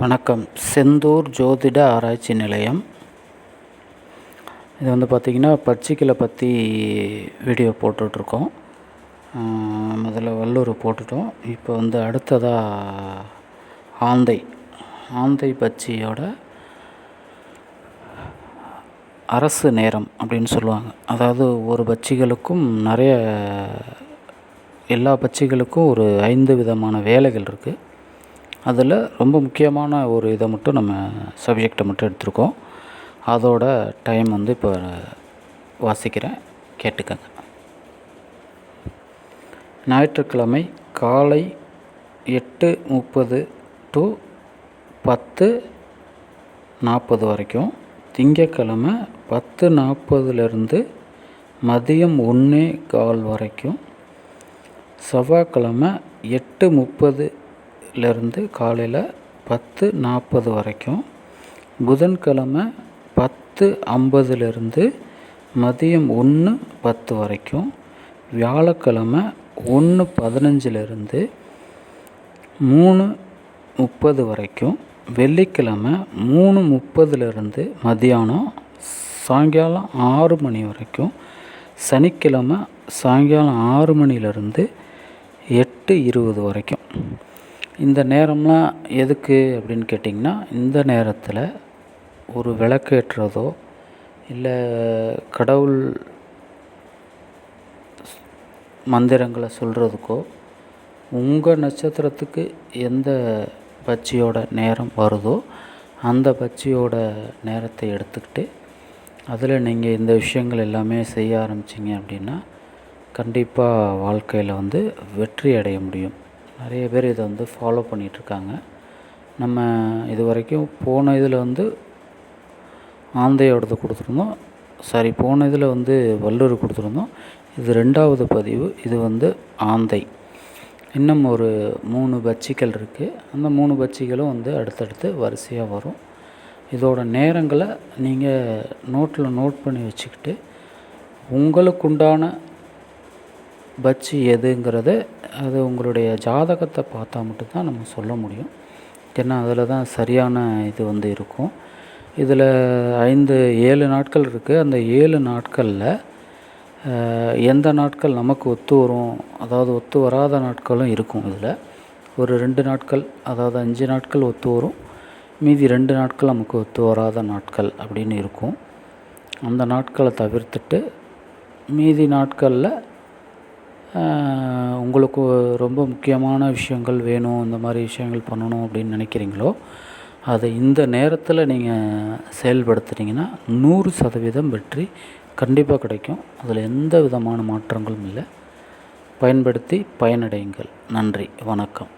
வணக்கம். செந்தூர் ஜோதிட ஆராய்ச்சி நிலையம். இது வந்து பார்த்திங்கன்னா பச்சைக்கிளை பற்றி வீடியோ போட்டுட்ருக்கோம். முதல்ல வல்லூர் போட்டுட்டோம். இப்போ வந்து அடுத்ததாக ஆந்தை. ஆந்தை பச்சியோட அரசு நேரம் அப்படின்னு சொல்லுவாங்க. அதாவது ஒரு பட்சிகளுக்கும் நிறைய எல்லா பட்சிகளுக்கும் ஒரு ஐந்து விதமான வேலைகள் இருக்குது அதில் ரொம்ப முக்கியமான ஒரு இதை மட்டும் நம்ம சப்ஜெக்டை மட்டும் எடுத்திருக்கோம். அதோட டைம் வந்து இப்போ வாசிக்கிறேன் கேட்டுக்கங்க. ஞாயிற்றுக்கிழமை காலை எட்டு முப்பது டு பத்து நாற்பது வரைக்கும் திங்கக்கிழமை பத்து நாற்பதுலேருந்து மதியம் ஒன்றே கால் வரைக்கும் செவ்வாய்க்கிழமை எட்டு முப்பது இருந்து காலையில் பத்து நாற்பது வரைக்கும் புதன்கிழமை பத்து ஐம்பதுலேருந்து மதியம் ஒன்று பத்து வரைக்கும் வியாழக்கிழமை ஒன்று பதினஞ்சிலிருந்து மூணு முப்பது வரைக்கும் வெள்ளிக்கிழமை மூணு முப்பதுலேருந்து மதியானம் சாயங்காலம் ஆறு மணி வரைக்கும் சனிக்கிழமை சாயங்காலம் ஆறு மணிலேருந்து எட்டு இருபது வரைக்கும். இந்த நேரம்லாம் எதுக்கு அப்படின்னு கேட்டிங்கன்னா இந்த நேரத்தில் ஒரு விளக்கேற்றுறதோ இல்லை கடவுள் மந்திரங்களை சொல்கிறதுக்கோ உங்கள் நட்சத்திரத்துக்கு எந்த பட்சியோட நேரம் வருதோ அந்த பட்சியோட நேரத்தை எடுத்துக்கிட்டு அதில் நீங்கள் இந்த விஷயங்கள் எல்லாமே செய்ய ஆரம்பிச்சிங்க அப்படின்னா கண்டிப்பாக வாழ்க்கையில் வந்து வெற்றி அடைய முடியும். நிறைய பேர் இதை வந்து ஃபாலோ பண்ணிகிட்ருக்காங்க. நம்ம இது வரைக்கும் போன இதில் வந்து ஆந்தையோடது கொடுத்துருந்தோம். சாரி போன இதில் வந்து வல்லூர் கொடுத்துருந்தோம். இது ரெண்டாவது பதிவு இது வந்து ஆந்தை. இன்னும் ஒரு மூணு பட்சிகள் இருக்குது அந்த மூணு பட்சிகளும் வந்து அடுத்தடுத்து வரிசையாக வரும். இதோட நேரங்களை நீங்கள் நோட்டில் நோட் பண்ணி வச்சுக்கிட்டு உங்களுக்குண்டான பட்சி எதுங்கிறத அது உங்களுடைய ஜாதகத்தை பார்த்தா மட்டும்தான் நம்ம சொல்ல முடியும். ஏன்னா அதில் தான் சரியான இது வந்து இருக்கும். இதில் ஐந்து ஏழு நாட்கள் இருக்குது அந்த ஏழு நாட்களில் எந்த நாட்கள் நமக்கு ஒத்து வரும்? அதாவது ஒத்து வராத நாட்களும் இருக்கும் இதில். ஒரு ரெண்டு நாட்கள் அதாவது அஞ்சு நாட்கள் ஒத்து வரும். மீதி ரெண்டு நாட்கள் நமக்கு ஒத்து வராத நாட்கள் அப்படின்னு இருக்கும். அந்த நாட்களை தவிர்த்துட்டு மீதி நாட்களில் உங்களுக்கு ரொம்ப முக்கியமான விஷயங்கள் வேணும் இந்த மாதிரி விஷயங்கள் பண்ணணும் அப்படின்னு நினைக்கிறீங்களோ அதை இந்த நேரத்தில் நீங்கள் செயல்படுத்துனீங்கன்னா நூறு சதவீதம் வெற்றி கண்டிப்பாக கிடைக்கும். அதில் எந்த விதமான மாற்றங்களும் இல்லை. பயன்படுத்தி பயனடையுங்கள். நன்றி. வணக்கம்.